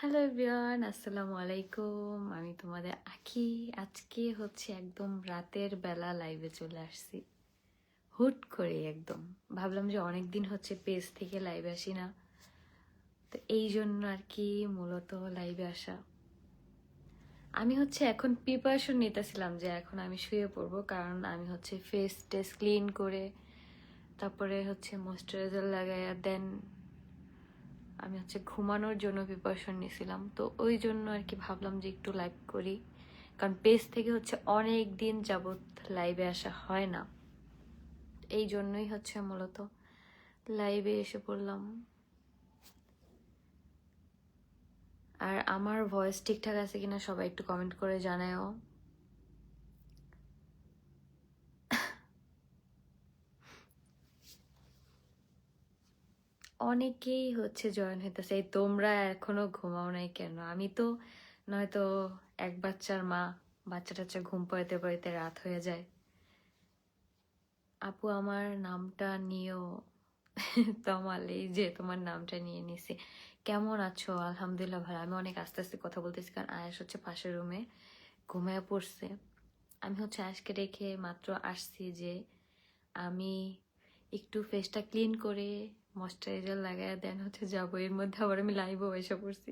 Hello everyone, আসসালামু আলাইকুম। আমি তোমাদের আঁকি। আজকে হচ্ছে একদম রাতের বেলা লাইভে চলে আসছি। হুট করে একদম। ভাবলাম যে অনেক দিন হচ্ছে পেজ থেকে লাইভে আসি না। তো এই জন্য আর কি মূলত লাইভে আসা। আমি হচ্ছে এখন প্রিপারেশন নিতেছিলাম যে এখন আমি শুয়ে পড়ব, কারণ আমি হচ্ছে ফেস টেস ক্লিন করে, তারপরে হচ্ছে ময়শ্চারাইজার লাগাইয়া দেন আমি হচ্ছে ঘুমানোর জন্য প্রিপারেশন নিয়েছিলাম। তো ওই জন্য আর কি ভাবলাম যে একটু লাইভ করি। কারণ পেজ থেকে হচ্ছে অনেক দিন যাবৎ লাইভে আসা হয় না। এই জন্যই হচ্ছে মূলত লাইভে এসে পড়লাম। আর আমার ভয়েস ঠিকঠাক আছে কিনা সবাই একটু কমেন্ট করে জানাও অনেকেই হচ্ছে জয়েন হইতেছে, এই তোমরা এখনও ঘুমাও নাই কেন? আমি তো নয়তো এক বাচ্চার মা বাচ্চা টাচ্চা ঘুম পাইতে পাইতে রাত হয়ে যায়। আপু, আমার নামটা নিও। তমাল এই যে তোমার নামটা নিয়ে নিছি। কেমন আছো? আলহামদুলিল্লাহ ভালো। আমি অনেক আস্তে আস্তে কথা বলতেছি কারণ আয়াস হচ্ছে পাশের রুমে ঘুমায় পড়ছে। আমি হচ্ছে আয়াসকে রেখে মাত্র আসছি যে আমি একটু ফেসটা ক্লিন করে ময়শ্চারাইজার লাগায় দেন হচ্ছে যাব। এর মধ্যে আবার আমি লাইভও এসে পড়ছি।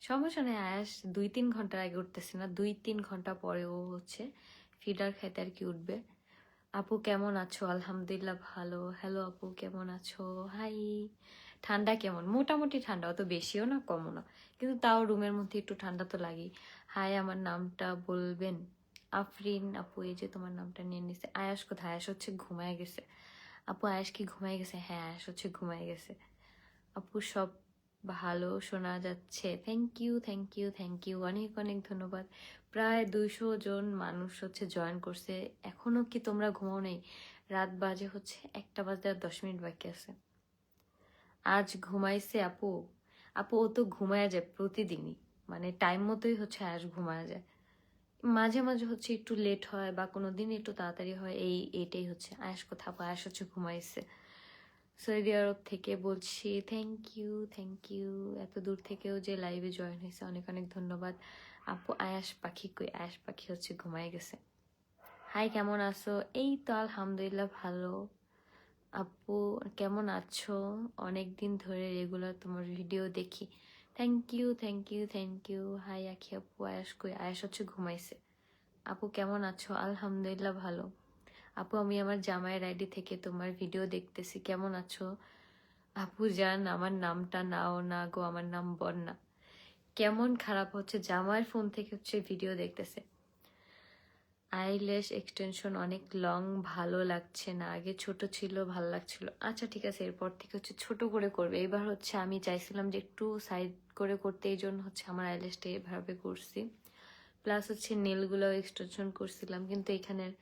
সমস্যা নেই, আয়াস। দুই তিন ঘণ্টার আগে উঠতেছে না, দুই তিন ঘণ্টা পরে ও হচ্ছে ফিডার খাইতে আর কি উঠবে। আপু কেমন আছো? আলহামদুলিল্লাহ ভালো। হ্যালো আপু, কেমন আছো? হাই ঠান্ডা কেমন? মোটামুটি ঠান্ডা, অত বেশিও না, কমও না। কিন্তু তাও রুমের মধ্যে একটু ঠান্ডা তো লাগেই। হাই আমার নামটা বলবেন আফরিন। আপু, এই যে তোমার নামটা নিয়ে নিছে। আয়াস কোথায়? আয়াস হচ্ছে ঘুমায় গেছে। আপু আয়াস কি ঘুমাই গেছে? হ্যাঁ আয়াস হচ্ছে ঘুমাই গেছে। আপু সব ভালো, শোনা যাচ্ছে। Thank you thank you thank you অনেক অনেক ধন্যবাদ। প্রায় দুইশো জন মানুষ হচ্ছে জয়েন করছে। এখনও কি তোমরা ঘুমাও নেই? রাত বাজে হচ্ছে একটা বাজে আর দশ মিনিট বাকি আছে। আজ ঘুমাইছে আপু। আপু ও তো ঘুমায় যায় প্রতিদিনই। মানে টাইম মতোই হচ্ছে আজ ঘুমায় যায়। মাঝে মাঝে হচ্ছে একটু লেট হয় বা কোনো দিন একটু তাড়াতাড়ি হয়, এই এটাই হচ্ছে। আয়াস কোথা আয়াস হচ্ছে ঘুমাইছে। সৌদি আরব থেকে বলছি থ্যাংক ইউ থ্যাংক ইউ এত দূর থেকেও যে লাইভে জয়েন হয়েছে, অনেক অনেক ধন্যবাদ। আপু আয়াস পাখি কই? আয়াস পাখি হচ্ছে ঘুমাই গেছে। হাই কেমন আছো? এই তো আলহামদুলিল্লাহ ভালো। আপু, কেমন আছো? অনেক দিন ধরে রেগুলার তোমার ভিডিও দেখি। Thank you thank you thank you hi Akhi আপু আয়াস কই? আয়াস হচ্ছে ঘুমাইছে। আপু, কেমন আছো? আলহামদুলিল্লাহ ভালো। আপু, আমি আমার জামাইয়ের আইডি থেকে তোমার ভিডিও দেখতেছি। কেমন আছো? আপু, জান, আমার নামটা নাও না গো, আমার নাম বন্যা। কেমন খারাপ হচ্ছে? জামাইয়ের ফোন থেকে হচ্ছে ভিডিও দেখতেছে। আইলেশ এক্সটেনশন অনেক লং ভালো লাগছে না। আগে ছোট ছিল, ভালো লাগছিল। আচ্ছা ঠিক আছে, এরপর থেকে হচ্ছে ছোট করে করবে। এবার হচ্ছে আমি চাইছিলাম যে একটু সাইড করে করতে, এই জন্য হচ্ছে আমার আইলেশটা এভাবে করছি। প্লাস হচ্ছে নীলগুলো এক্সটেনশন করছিলাম, কিন্তু এখানের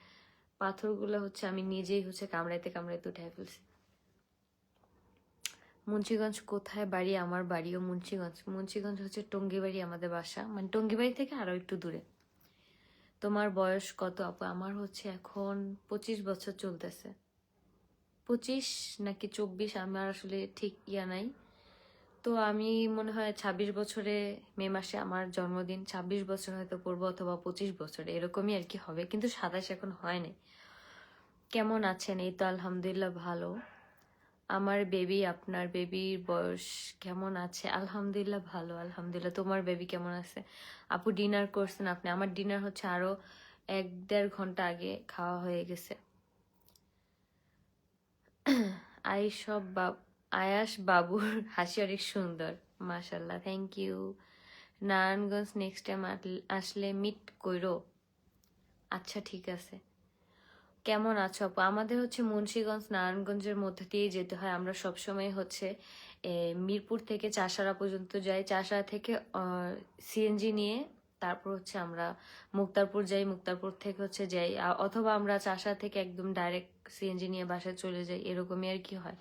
পাথরগুলো হচ্ছে আমি নিজেই হচ্ছে কামড়াইতে কামড়াইতে উঠে ফেলছি। মুন্সিগঞ্জ কোথায় বাড়ি? আমার বাড়িও মুন্সিগঞ্জ। মুন্সিগঞ্জ হচ্ছে টঙ্গিবাড়ি, আমাদের বাসা। মানে টঙ্গিবাড়ি থেকে আরও একটু দূরে। তোমার বয়স কত আপু? আমার হচ্ছে এখন পঁচিশ বছর চলতেছে। পঁচিশ নাকি চব্বিশ, আমার আসলে ঠিক ইয়া নাই। তো আমি মনে হয় ছাব্বিশ বছরে মে মাসে আমার জন্মদিন, ছাব্বিশ বছর হয়তো পড়ব অথবা পঁচিশ বছরে, এরকমই আর কি হবে। কিন্তু সাতাশ এখন হয়নি কেমন আছেন? এই তো আলহামদুলিল্লাহ ভালো। আমার বেবি আপনার বেবির বয়স কেমন আছে? আলহামদুলিল্লাহ ভালো, আলহামদুলিল্লাহ। তোমার বেবি কেমন আছে? আপু ডিনার করছেন আপনি। আমার ডিনার হচ্ছে আরও এক দেড় ঘণ্টা আগে খাওয়া হয়ে গেছে। আইসব বাব আয়াস বাবুর হাসি অনেক সুন্দর মাশাল্লাহ thank you Narayanganj next time আসলে মিট কইরো। আচ্ছা ঠিক আছে। কেমন আছো আপু? আমাদের হচ্ছে মুন্সীগঞ্জ, নারায়ণগঞ্জের মধ্যে দিয়েই যেতে হয়। আমরা সবসময় হচ্ছে মিরপুর থেকে চাষারা পর্যন্ত যাই। চাষারা থেকে সিএনজি নিয়ে তারপর হচ্ছে আমরা মুক্তারপুর যাই। মুক্তারপুর থেকে হচ্ছে যাই। অথবা আমরা চাষা থেকে একদম ডাইরেক্ট সিএনজি নিয়ে বাসায় চলে যাই। এরকমই আর কি হয়।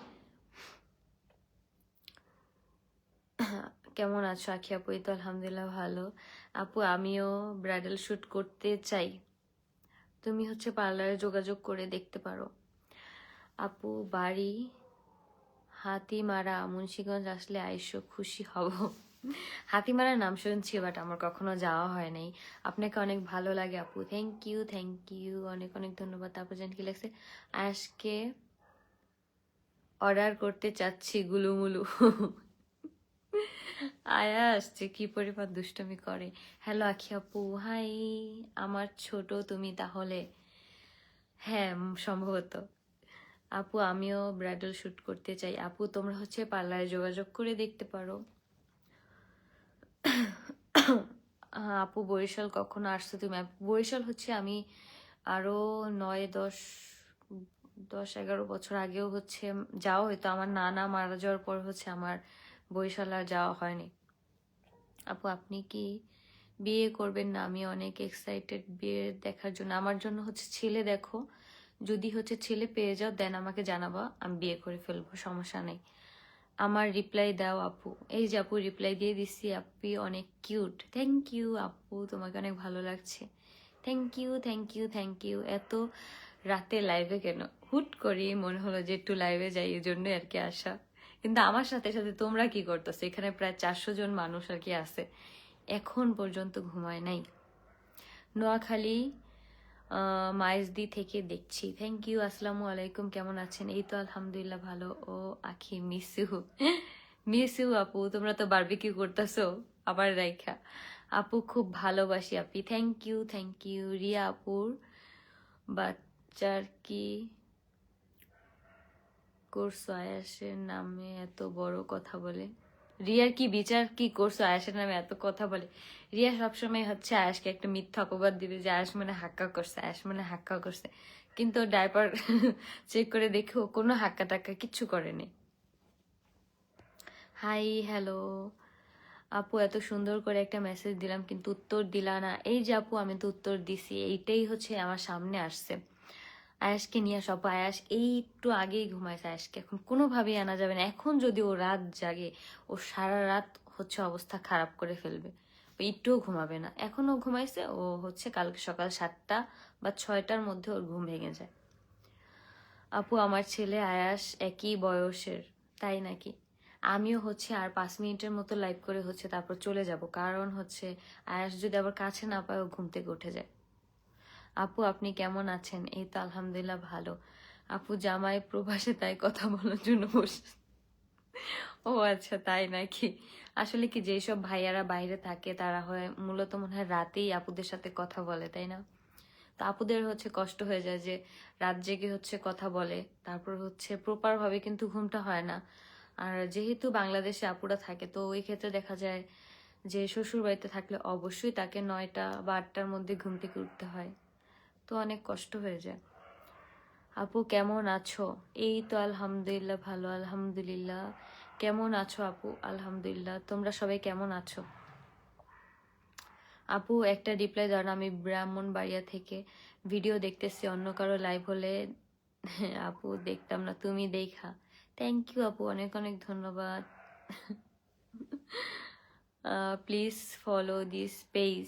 কেমন আছো আখি আপু? এই তো আলহামদুলিল্লাহ ভালো। আপু, আমিও ব্রাইডাল শুট করতে চাই। তুমি হচ্ছে পার্লারে যোগাযোগ করে দেখতে পারো। আপু, বাড়ি, হাতিমারা, মুন্সিগঞ্জ আসলে আইসো, খুশি হব। হাতিমারার নাম শুনছি বাট আমার কখনো যাওয়া হয় নাই। আপনাকে অনেক ভালো লাগে, আপু। থ্যাংক ইউ থ্যাংক ইউ অনেক অনেক ধন্যবাদ। তারপর জানি কি লাগছে? আজকে অর্ডার করতে চাচ্ছি গুলুমুলু। আয়া আসছে, কি পরিমাণ দুষ্টমি করে। হ্যালো আখি আপু, হাই, আমার ছোট, তুমি তাহলে? হ্যাঁ সম্ভবত। আপু, আমিও ব্রাইডাল শ্যুট করতে চাই। আপু, তোমরা হচ্ছে পার্লারে যোগাযোগ করে দেখতে পারো। আপু, বরিশাল কখনো আসছো তুমি? বরিশাল হচ্ছে আমি আরও নয়, দশ দশ, এগারো বছর আগেও হচ্ছে যাওয়া হয়তো। আমার নানা মারা যাওয়ার পর হচ্ছে আমার বরিশাল আর যাওয়া হয়নি। আপু, আপনি কি বিয়ে করবেন না? আমি অনেক এক্সাইটেড বিয়ে দেখার জন্য। আমার জন্য হচ্ছে ছেলে দেখো। যদি হচ্ছে ছেলে পেয়ে যাও দেন আমাকে জানাবা, আমি বিয়ে করে ফেলব, সমস্যা নেই। আমার রিপ্লাই দাও আপু। এই যে আপু রিপ্লাই দিয়ে দিচ্ছি আপনি অনেক কিউট থ্যাংক ইউ আপু, তোমাকে অনেক ভালো লাগছে। Thank you thank you thank you এত রাতে লাইভে কেন? হুট করি মনে হলো যে একটু লাইভে যাই এই জন্যই আর কি আসা। কিন্তু আমার সাথে সাথে তোমরা কি করতেছো? এখানে প্রায় চারশো জন মানুষ আর কি আছে। এখন পর্যন্ত ঘুমায় নাই। নোয়াখালী মাইজদি থেকে দেখছি। থ্যাংক ইউ আসসালামু আলাইকুম, কেমন আছেন? এই তো আলহামদুলিল্লাহ ভালো। ও, আখি মিস ইউ মিস ইউ আপু। তোমরা তো বারবিকিউ করতেছো, আবার রাইখা। আপু, খুব ভালোবাসি আপি thank you thank you Riya আপুর বাচ্চার কি করছ আয়াসের নামে এত বড় কথা বলে। রিয়ার কি বিচার, কি করছ আয়াসের নামে এত কথা বলে। রিয়া সবসময় হচ্ছে আয়াসকে একটা মিথ্যা অপবাদ দিবে যে আয়াস মানে হাক্কা করছে, আয়াস মানে হাক্কা করছে। কিন্তু ডাইপার চেক করে দেখে ও কোনো হাক্কা টাক্কা কিচ্ছু করেনি। হাই হ্যালো আপু, এত সুন্দর করে একটা মেসেজ দিলাম, কিন্তু উত্তর দিলা না। এই যে আপু, আমি তো উত্তর দিছি। এইটাই হচ্ছে আমার সামনে আসছে। আয়াসকে নিয়ে আপু আয়াস এই একটু আগেই ঘুমাইছে। আয়াসকে এখন কোনোভাবেই আনা যাবে না। এখন যদি ও রাত জাগে, ও সারা রাত হচ্ছে অবস্থা খারাপ করে ফেলবে। একটুও ঘুমাবে না। এখনও ঘুমাইছে। ও হচ্ছে কালকে সকাল সাতটা বা ছয়টার মধ্যে ওর ঘুম ভেঙে যায়। আপু, আমার ছেলে আয়াস একই বয়সের, তাই নাকি? আমিও হচ্ছে আর পাঁচ মিনিটের মতো লাইভ করে হচ্ছে তারপর চলে যাব। কারণ হচ্ছে আয়াস যদি আবার কাছে না পায়, ও ঘুম থেকে উঠে যায়। আপু, আপনি কেমন আছেন? এই তো আলহামদুলিল্লাহ ভালো। আপু, জামাই প্রবাসে তাই কথা বলার জন্য বসে। ও আচ্ছা তাই নাকি? আসলে কি যেসব ভাইয়ারা বাইরে থাকে, তারা হয় মূলত মনে হয় রাতেই আপুদের সাথে কথা বলে, তাই না? তো আপুদের হচ্ছে কষ্ট হয়ে যায় যে রাত জেগে হচ্ছে কথা বলে। তারপর হচ্ছে প্রপার ভাবে কিন্তু ঘুমটা হয় না। আর যেহেতু বাংলাদেশে আপুরা থাকে, তো ওই ক্ষেত্রে দেখা যায় যে শ্বশুর বাড়িতে থাকলে অবশ্যই তাকে নয়টা বা আটটার মধ্যে ঘুম থেকে উঠতে হয়। তো অনেক কষ্ট হয়ে যায়। আপু, কেমন আছো? এই তো আলহামদুলিল্লাহ, ভালো, আলহামদুলিল্লাহ। কেমন আছো আপু? আলহামদুলিল্লাহ, তোমরা সবাই কেমন আছো? আপু, একটা রিপ্লাই দাও আমি ব্রাহ্মণবাড়িয়া থেকে ভিডিও দেখতেছি, অন্য কারও লাইভ হলে আপু দেখতাম না, তুমি দেখা। থ্যাংক ইউ আপু, অনেক অনেক ধন্যবাদ। প্লিজ ফলো দিস পেজ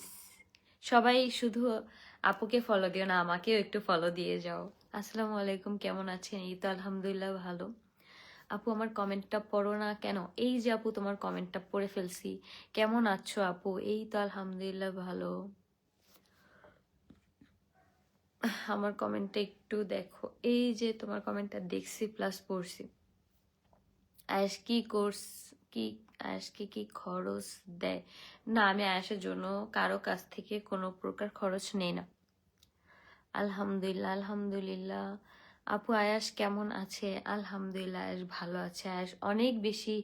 সবাই শুধু আপুকে ফলো দিও না, আমাকেও একটু ফলো দিয়ে যাও। আসসালামু আলাইকুম, কেমন আছেন? এই তো আলহামদুলিল্লাহ ভালো। আপু, আমার কমেন্টটা পড়ো না কেন? এই যে আপু, তোমার কমেন্টটা পড়ে ফেলছি। কেমন আছো আপু? এই তো আলহামদুলিল্লাহ ভালো। আমার কমেন্টটা একটু দেখো। এই যে তোমার কমেন্টটা দেখছি প্লাস পড়ছি। আয়াস কি কোর্স কি আয়াসকে কি খরচ দেয়? না, আমি আয়াসের জন্য কারও কাছ থেকে কোনো প্রকার খরচ নেই না। আলহামদুলিল্লাহ আলহামদুলিল্লাহ। আপু আয়াস কেমন আছে? আলহামদুলিল্লাহ আয়াস ভালো আছে। আয়াস অনেক বেশি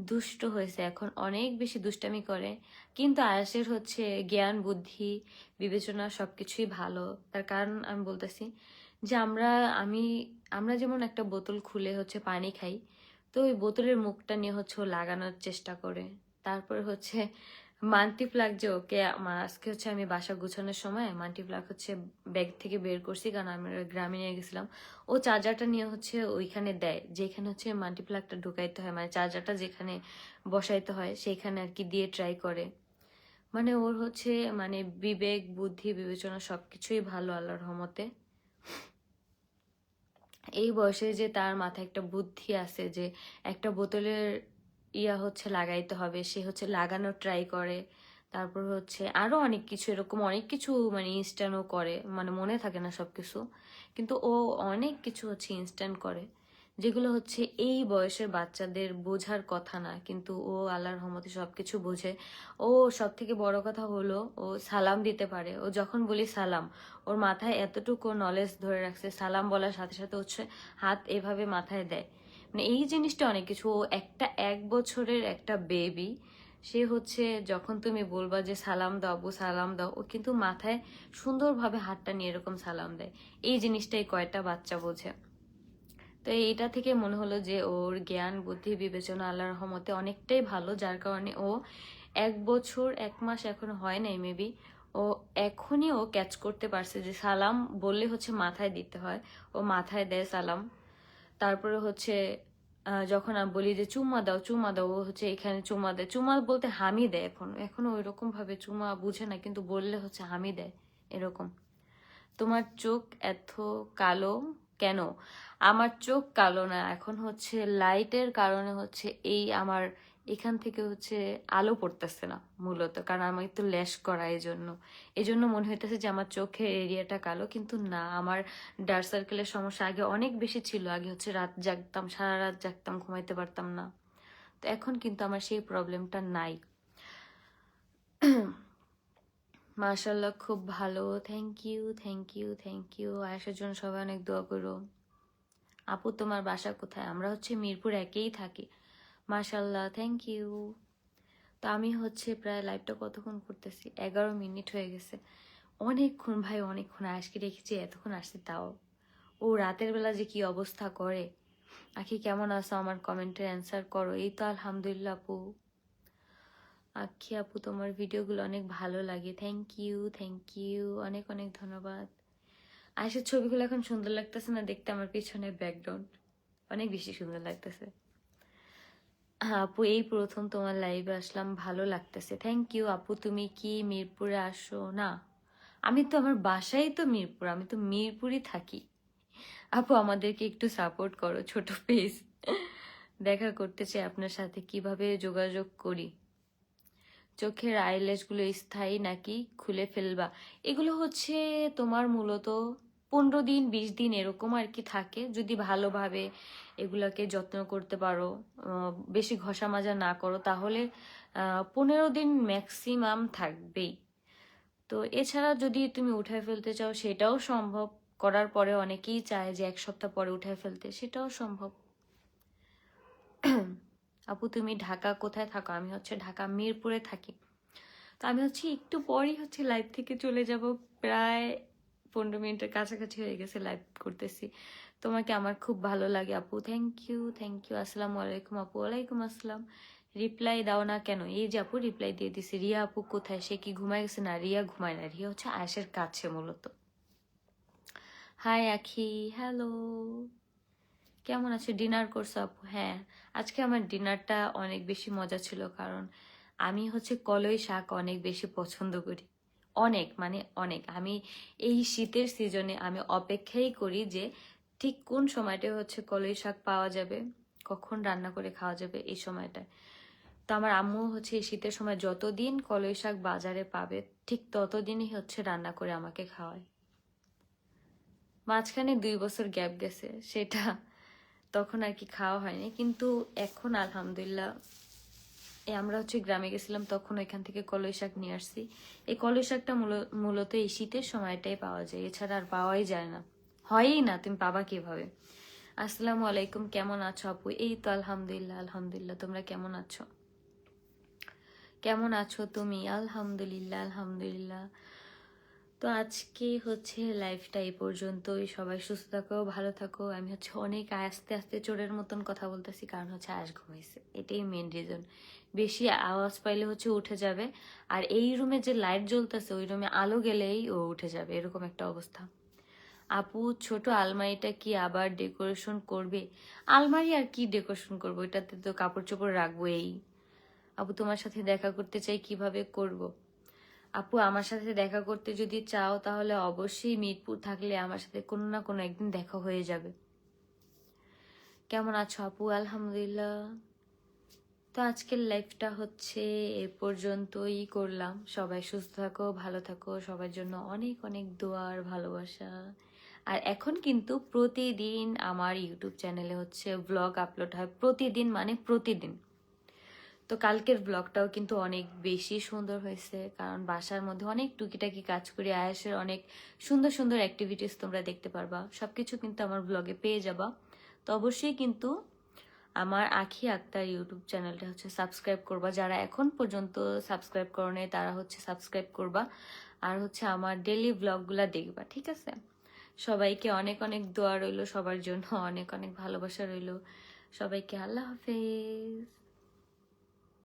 দুষ্ট হয়েছে, এখন অনেক বেশি দুষ্টামি করে। কিন্তু আয়াসের হচ্ছে জ্ঞান, বুদ্ধি, বিবেচনা সব কিছুই ভালো। তার কারণ আমি বলতেছি যে আমরা, আমি, আমরা যেমন একটা বোতল খুলে হচ্ছে পানি খাই তো ওই বোতলের মুখটা নিয়ে হচ্ছে লাগানোর চেষ্টা করে। তারপর হচ্ছে মান্টি প্লাগ যে ওকে আজকে হচ্ছে আমি বাসা গুছানোর সময় মাল্টি প্লাগ হচ্ছে ব্যাগ থেকে বের করছি, কারণ আমি গ্রামে নিয়ে গেছিলাম। ও চার্জারটা নিয়ে হচ্ছে ওইখানে দেয়, যেখানে হচ্ছে মাল্টি প্লাগটা ঢুকাইতে হয় মানে চার্জারটা যেখানে বসাইতে হয় সেইখানে আর কি দিয়ে ট্রাই করে। মানে ওর হচ্ছে মানে বিবেক, বুদ্ধি, বিবেচনা সবকিছুই ভালো আল্লাহর রহমতে। এই বয়সে যে তার মাথায় একটা বুদ্ধি আছে যে একটা বোতলের ইয়া হচ্ছে লাগাইতে হবে, সে হচ্ছে লাগানোর ট্রাই করে। তারপর হচ্ছে আরও অনেক কিছু, এরকম অনেক কিছু মানে ইনস্ট্যান্টও করে মানে মনে থাকে না সব কিছু কিন্তু ও অনেক কিছু হচ্ছে ইনস্ট্যান্ট করে। যেগুলো হচ্ছে এই বয়সের বাচ্চাদের বোঝার কথা না, কিন্তু ও আল্লাহর রহমতে সব কিছু বোঝে। ও সব থেকে বড় কথা হলো, ও সালাম দিতে পারে। ও যখন বলি সালাম, ওর মাথায় এতটুকু নলেজ ধরে রাখছে, সালাম বলার সাথে সাথে হচ্ছে হাত এভাবে মাথায় দেয়। মানে এই জিনিসটা অনেক কিছু, ও একটা এক বছরের একটা বেবি সে হচ্ছে যখন তুমি বলবা যে সালাম দাও আব্বু সালাম দাও, ও কিন্তু মাথায় সুন্দরভাবে হাতটা নিয়ে এরকম সালাম দেয়। এই জিনিসটাই কয়টা বাচ্চা বোঝে। তো এইটা থেকে মনে হলো যে ওর জ্ঞান, বুদ্ধি, বিবেচনা আল্লাহর রহমতে অনেকটাই ভালো। যার কারণে ও এক বছর, এক মাস এখন হয় নাই মেবি ও এখনই ও ক্যাচ করতে পারছে যে সালাম বললে হচ্ছে মাথায় দিতে হয়। ও মাথায় দেয় সালাম। তারপরে হচ্ছে যখন আমি বলি যে চুমা দাও চুমা দাও, ও হচ্ছে এখানে চুমা দেয়। চুমা বলতে হামি দেয় এখন। এখনও ওই ভাবে চুমা বুঝে না, কিন্তু বললে হচ্ছে হামি দেয় এরকম। তোমার চোখ এত কালো কেন? আমার চোখ কালো না। এখন হচ্ছে লাইটের কারণে হচ্ছে এই আমার এখান থেকে হচ্ছে আলো পড়তেছে না মূলত। কারণ আমি একটু ল্যাশ করা এই জন্য এই জন্য মনে হইতেছে যে আমার চোখের এরিয়াটা কালো। কিন্তু না, আমার ডার্ক সার্কেলের সমস্যা আগে অনেক বেশি ছিল। আগে হচ্ছে রাত জাগতাম, সারা রাত জাগতাম, ঘুমাইতে পারতাম না। তো এখন কিন্তু আমার সেই প্রবলেমটা নাই। মাশাল্লাহ খুব ভালো। Thank you thank you thank you আয়েশার জন্য সবাই অনেক দোয়া করো। আপু, তোমার বাসা কোথায়? আমরা হচ্ছে মিরপুর একেই থাকি। মাশাল্লাহ থ্যাংক ইউ তো আমি হচ্ছে প্রায় লাইভটা কতক্ষণ করতেছি? এগারো মিনিট হয়ে গেছে। অনেকক্ষণ ভাই, অনেকক্ষণ। আজকে রেখেছি এতক্ষণ আসছে, তাও। ও রাতের বেলা যে কি অবস্থা করে। আখি, কেমন আছো? আমার কমেন্টের অ্যান্সার করো। এই তো আলহামদুলিল্লাহ, আপু। আখি আপু, তোমার ভিডিওগুলো অনেক ভালো লাগে। থ্যাংক ইউ থ্যাংক ইউ অনেক অনেক ধন্যবাদ। আয়সার ছবিগুলো এখন সুন্দর লাগতেছে না দেখতে, আমার পিছনে ব্যাকগ্রাউন্ড অনেক বেশি সুন্দর লাগতেছে। হ্যাঁ আপু, এই প্রথম তোমার লাইভে আসলাম, ভালো লাগতেছে। থ্যাংক ইউ আপু, তুমি কি মিরপুরে আসো? না। আমি তো আমার বাসাই তো মিরপুর, আমি তো মিরপুরই থাকি। আপু, আমাদেরকে একটু সাপোর্ট করো ছোট পেজ দেখা করতে চাই আপনার সাথে, কীভাবে যোগাযোগ করি? চোখের আইল্যাশগুলো স্থায়ী নাকি খুলে ফেলবা? এগুলো হচ্ছে তোমার মূলত পনেরো দিন, বিশ দিন এরকম আর কি থাকে। যদি ভালোভাবে এগুলাকে যত্ন করতে পারো বেশি ঘষা মাজা না করো, তাহলে পনেরো দিন ম্যাক্সিমাম থাকবেই। তো এছাড়া যদি তুমি উঠায় ফেলতে চাও, সেটাও সম্ভব। করার পরে অনেকেই চায় যে এক সপ্তাহ পরে উঠায় ফেলতে, সেটাও সম্ভব। আপু, তুমি ঢাকা কোথায় থাকো? আমি হচ্ছে ঢাকা মিরপুরে থাকি। তো আমি হচ্ছে একটু পরই হচ্ছে লাইভ থেকে চলে যাব। প্রায় পনেরো মিনিটের কাছাকাছি হয়ে গেছে লাইভ করতেছি। তোমাকে আমার খুব ভালো লাগে, আপু। থ্যাংক ইউ থ্যাংক ইউ আসসালামু আলাইকুম, আপু। ওয়ালাইকুম আসসালাম। রিপ্লাই দাও না কেন? এই যে আপু রিপ্লাই দিয়ে দিছে। রিয়া আপু, কোথায়? সে কি ঘুমায় গেছে? না, রিয়া ঘুমায় না। রিয়া হচ্ছে আয়েসের কাছে মূলত। হাই আখি। হ্যালো কেমন আছে? ডিনার করছ আপু? হ্যাঁ আজকে আমার ডিনারটা অনেক বেশি মজা ছিল কারণ আমি হচ্ছে কলই শাক অনেক বেশি পছন্দ করি। অনেক মানে অনেক। আমি এই শীতের সিজনে আমি অপেক্ষাই করি যে ঠিক কোন সময়টা হচ্ছে কলই শাক পাওয়া যাবে, কখন রান্না করে খাওয়া যাবে এই সময়টায়। তো আমার আম্মু হচ্ছে এই শীতের সময় যতদিন কলই শাক বাজারে পাবে, ঠিক ততদিনই হচ্ছে রান্না করে আমাকে খাওয়ায়। মাঝখানে দুই বছর গ্যাপ গেছে, সেটা তখন আর কি খাওয়া হয়নি। কিন্তু এখন আলহামদুলিল্লাহ আমরা হচ্ছে গ্রামে গেছিলাম, তখন ওইখান থেকে কলই শাক নিয়ে আসছি। এই কলই শাকটা মূলত এই শীতের সময়টাই পাওয়া যায়। এছাড়া আর পাওয়াই যায় না। হয়ই না, তুমি পাবা কীভাবে? আসসালামু আলাইকুম, কেমন আছো আপু? এই তো আলহামদুলিল্লাহ আলহামদুলিল্লাহ, তোমরা কেমন আছো? কেমন আছো তুমি? আলহামদুলিল্লাহ আলহামদুলিল্লাহ। তো আজকে হচ্ছে লাইফটা এই পর্যন্তই। সবাই সুস্থ থাকো, ভালো থাকো। আমি হচ্ছে অনেক আস্তে আস্তে চোরের মতন কথা বলতেছি, কারণ হচ্ছে আজ ঘুমাইছে। এটাই মেন রিজন বেশি আওয়াজ পাইলে হচ্ছে উঠে যাবে। আর এই রুমে যে লাইট জ্বলতেছে, ওই রুমে আলো গেলেই ও উঠে যাবে, এরকম একটা অবস্থা। আপু, ছোট আলমারিটা কি আবার ডেকোরেশন করবে? আলমারি আর কি ডেকোরেশন করব? এটাতে তো কাপড় চোপড় রাখব এই আপু, তোমার সাথে দেখা করতে চাই, কীভাবে করব। আপু, আমার সাথে দেখা করতে যদি চাও তাহলে অবশ্যই মিরপুর থাকলে আমার সাথে কোনো না কোনো একদিন দেখা হয়ে যাবে। কেমন আছো আপু? আলহামদুলিল্লাহ। তো আজকের লাইফটা হচ্ছে এ পর্যন্তই করলাম। সবাই সুস্থ থাকো, ভালো থাকো, সবার জন্য অনেক অনেক দোয়ার ভালোবাসা। আর এখন কিন্তু প্রতিদিন আমার ইউটিউব চ্যানেলে হচ্ছে ব্লগ আপলোড হয়। প্রতিদিন মানে প্রতিদিন। তো কালকের ব্লগটাও কিন্তু অনেক বেশি সুন্দর হয়েছে, কারণ বাসার মধ্যে অনেক টুকিটাকি কাজ করে আয়াসের অনেক সুন্দর সুন্দর অ্যাক্টিভিটিস তোমরা দেখতে পারবা। সবকিছু কিন্তু আমার ব্লগে পেয়ে যাবা। তো অবশ্যই কিন্তু আমার আখি আক্তার ইউটিউব চ্যানেলটা হচ্ছে সাবস্ক্রাইব করবা। যারা এখন পর্যন্ত সাবস্ক্রাইব করনে তারা হচ্ছে সাবস্ক্রাইব করবা। আর হচ্ছে আমার ডেলি ব্লগগুলা দেখবা, ঠিক আছে? সবাইকে অনেক অনেক দোয়া রইল, সবার জন্য অনেক অনেক ভালোবাসা রইল। সবাইকে আল্লাহ হাফেজ।